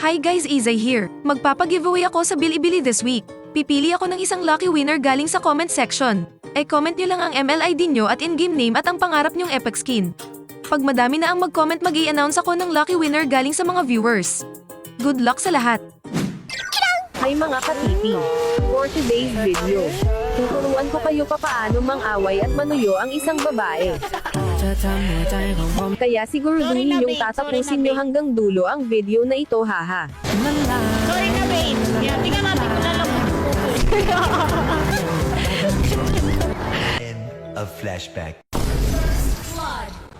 Hi guys, Izay here. Magpapag-giveaway ako sa Bilibili this week. Pipili ako ng isang lucky winner galing sa comment section. E comment nyo lang ang MLID nyo at in-game name at ang pangarap nyong epic skin. Pag madami na ang mag-comment mag announce ako ng lucky winner galing sa mga viewers. Good luck sa lahat! Hi mga katipi! For today's video, tuturuan ko kayo papaano mang-away at manuyo ang isang babae. Kaya siguraduhin ninyong tatapusin nyo hanggang dulo ang video na ito haha. Sorry na, babe. Yan, tingnan natin kung lalabas End of flashback.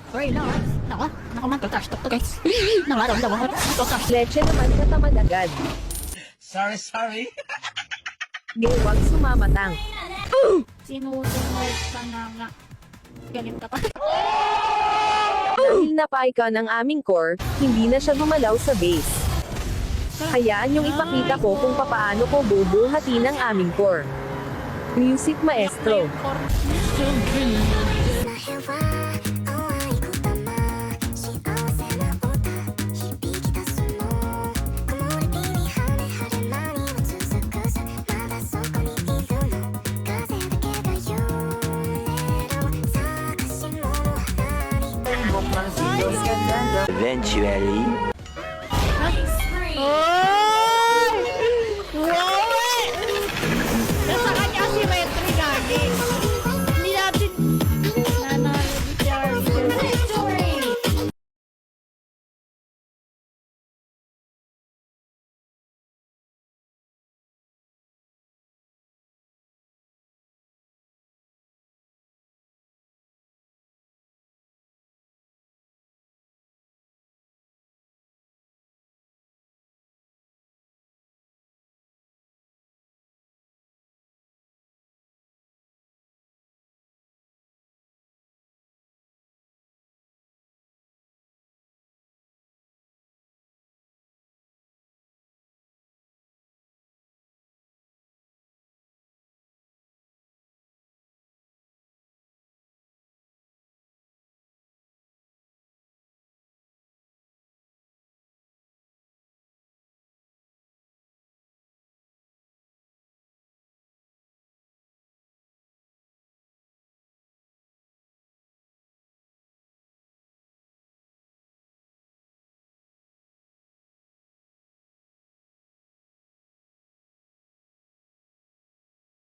Sorry na. Naka, naka man, tatash to guys. Nakaramdaman ko, tatash. Leche naman katamad agad. Sorry, sorry. Gewag sumamatang. Sinusunod ka na nga. Galit ka pa. Dahil napaika ng aming core, hindi na siya gumalaw sa base. Hayaan niyong ipakita ko kung papaano ko bubuhatin ang aming core. Music Maestro. Eventually,